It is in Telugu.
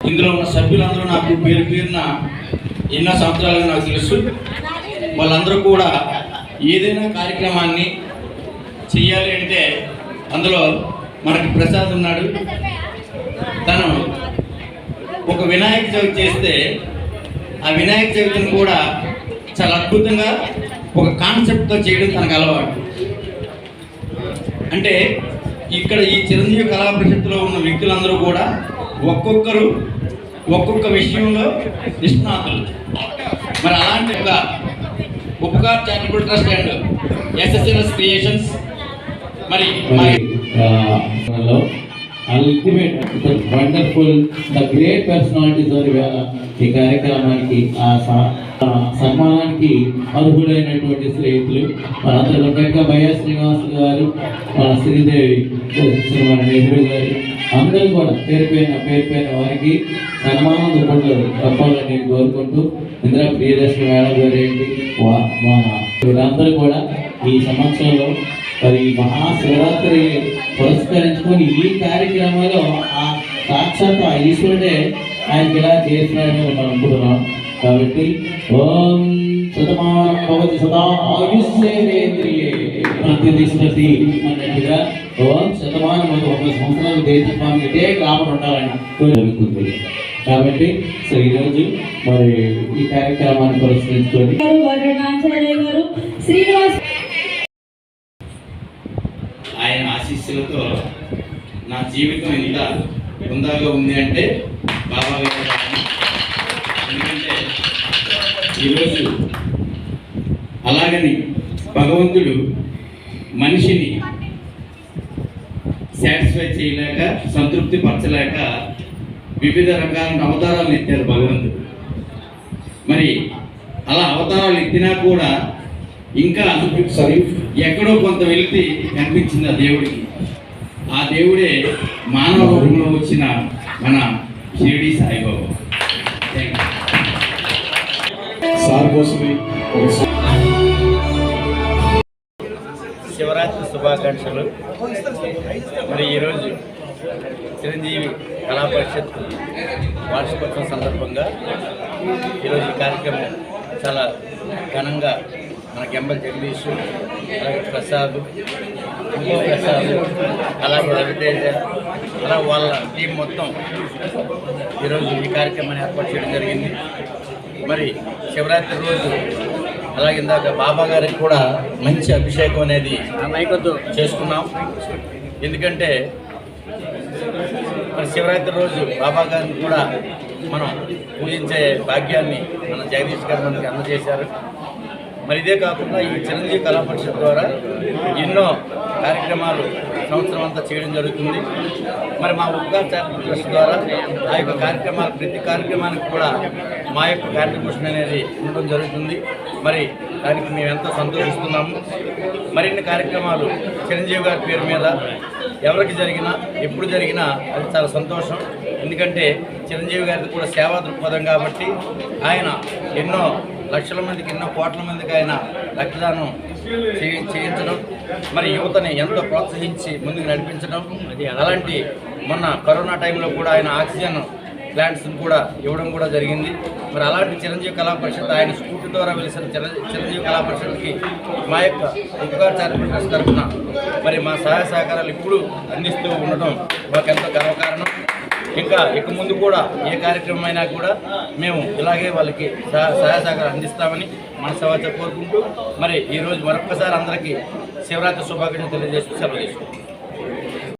ఇందులో ఉన్న సభ్యులందరూ నాకు పేరు పేరున ఎన్నో సంవత్సరాలు నాకు తెలుసు. వాళ్ళందరూ కూడా ఏదైనా కార్యక్రమాన్ని చెయ్యాలి అంటే అందులో మనకి ప్రసాద్ ఉన్నాడు. తను ఒక వినాయక చవితి చేస్తే ఆ వినాయక చవితిని కూడా చాలా అద్భుతంగా ఒక కాన్సెప్ట్తో చేయడం తనకు అలవాటు. అంటే ఇక్కడ ఈ చిరంజీవి కళా పరిషత్తులో ఉన్న వ్యక్తులందరూ కూడా ఒక్కొక్కరు ఒక్కొక్క విషయంలో నిష్ణాతులు. మరి అలాంటి ఒక Upkar charitable trust and SSNS creations మరి ultimate wonderful the great personalities వేళ ఈ కార్యక్రమానికి ఆ స- సన్మానానికి అర్హుడైనటువంటి స్నేహితులు మనందరూ ముఖ్యంగా భయ్యా శ్రీనివాస్ గారు మన శ్రీదేవి నెహ్రూ గారు అందరూ కూడా పేరు పైన పేరు పైన వారికి సన్మానం దుప్పట్లు తప్పాలని నేను కోరుకుంటూ ఇందిరా ప్రియదర్శన మేడం గారు ఏంటి? వా- మా వీళ్ళందరూ కూడా ఈ సంవత్సరంలో మరి మహాశివరాత్రి పురస్కరించుకొని ఈ కార్యక్రమంలో ఆ సాక్షాత్ ఆ ఈశ్వరుడే ఆయనకి ఇలా చేసినాడని మనం అనుకుంటున్నాం. కాబట్టి ఓం శతమానం భవతి సదా ఆయుష్యేంద్రియే ప్రతిష్టతి అన్నట్టుగా ఓం శతమానం ఒక సంవత్సరాలు దేశస్వామి ఇదే కాపలు ఉండాలని జరుగుతుంది కాబట్టి సో ఈరోజు మరి ఈ కార్యక్రమాన్ని పురస్కరించుకొని శ్రీనివాస్ ఆయన ఆశీస్సులతో నా జీవితం ఇంత బృందాగా ఉంది అంటే బాబా ఎందుకంటే ఈరోజు అలాగని భగవంతుడు మనిషిని సాటిస్ఫై చేయలేక సంతృప్తి పరచలేక వివిధ రకాల అవతారాలు ఎత్తారు భగవంతుడు. మరి అలా అవతారాలు ఎత్తినా కూడా ఇంకా సారీ ఎక్కడో కొంత వెళితే కనిపించింది ఆ దేవుడికి. ఆ దేవుడే మానవ రూపంలో వచ్చిన మన షిరిడి సాయిబాబా. సార్ కోసమే శివరాత్రి శుభాకాంక్షలు. మరి ఈరోజు చిరంజీవి కళా పరిషత్ వార్షికోత్సవం సందర్భంగా ఈరోజు ఈ కార్యక్రమం చాలా ఘనంగా మన గెంబల్ జగదీష్ అలాగే ప్రసాద్ ఇంకో ప్రసాద్ అలాగే రవితేజ అలా వాళ్ళ టీం మొత్తం ఈరోజు ఈ కార్యక్రమాన్ని ఏర్పాటు చేయడం జరిగింది. మరి శివరాత్రి రోజు అలాగే ఇందాక బాబా గారికి కూడా మంచి అభిషేకం అనేది మైకొద్దు చేసుకున్నాం. ఎందుకంటే మరి శివరాత్రి రోజు బాబా గారిని కూడా మనం పూజించే భాగ్యాన్ని మన జగదీష్ గారు మనకి అందజేశారు. మరి ఇదే కాకుండా ఈ చిరంజీవి కళా పరిషత్ ద్వారా ఎన్నో కార్యక్రమాలు సంవత్సరం అంతా చేయడం జరుగుతుంది. మరి మా ఉపకార చారిటబుల్ ట్రస్ట్ ద్వారా ఆ యొక్క కార్యక్రమాలు ప్రతి కార్యక్రమానికి కూడా మా యొక్క కాంట్రిబ్యూషన్ అనేది ఉండడం జరుగుతుంది. మరి దానికి మేము ఎంతో సంతోషిస్తున్నాము. మరిన్ని కార్యక్రమాలు చిరంజీవి గారి పేరు మీద ఎవరికి జరిగినా ఎప్పుడు జరిగినా అది చాలా సంతోషం. ఎందుకంటే చిరంజీవి గారిది కూడా సేవా దృక్పథం కాబట్టి ఆయన ఎన్నో లక్షల మందికి ఎన్నో కోట్ల మందికి ఆయన రక్తదానం చేయి- చేయించడం మరి యువతని ఎంతో ప్రోత్సహించి ముందుకు నడిపించడం అలాంటి మొన్న కరోనా టైంలో కూడా ఆయన ఆక్సిజన్ ప్లాంట్స్ని కూడా ఇవ్వడం కూడా జరిగింది. మరి అలాంటి చిరంజీవి కళా పరిషత్ ఆయన స్కూటీ ద్వారా వెలిసిన చిరంజీవి కళా పరిషత్కి మా యొక్క ఉపకార చారిటబుల్ తరఫున మరి మా సహాయ సహకారాలు ఇప్పుడు అందిస్తూ ఉండటం మాకు ఎంతో గర్వకారణం. ఇంకా ఇక ముందు కూడా ఏ కార్యక్రమం అయినా కూడా మేము ఇలాగే వాళ్ళకి సహ- సహాయ సహకారం అందిస్తామని మనసవాచ కోరుకుంటూ మరి ఈరోజు మరొక్కసారి అందరికీ శివరాత్రి శుభాకాంక్షలు తెలియజేస్తూ సెలవు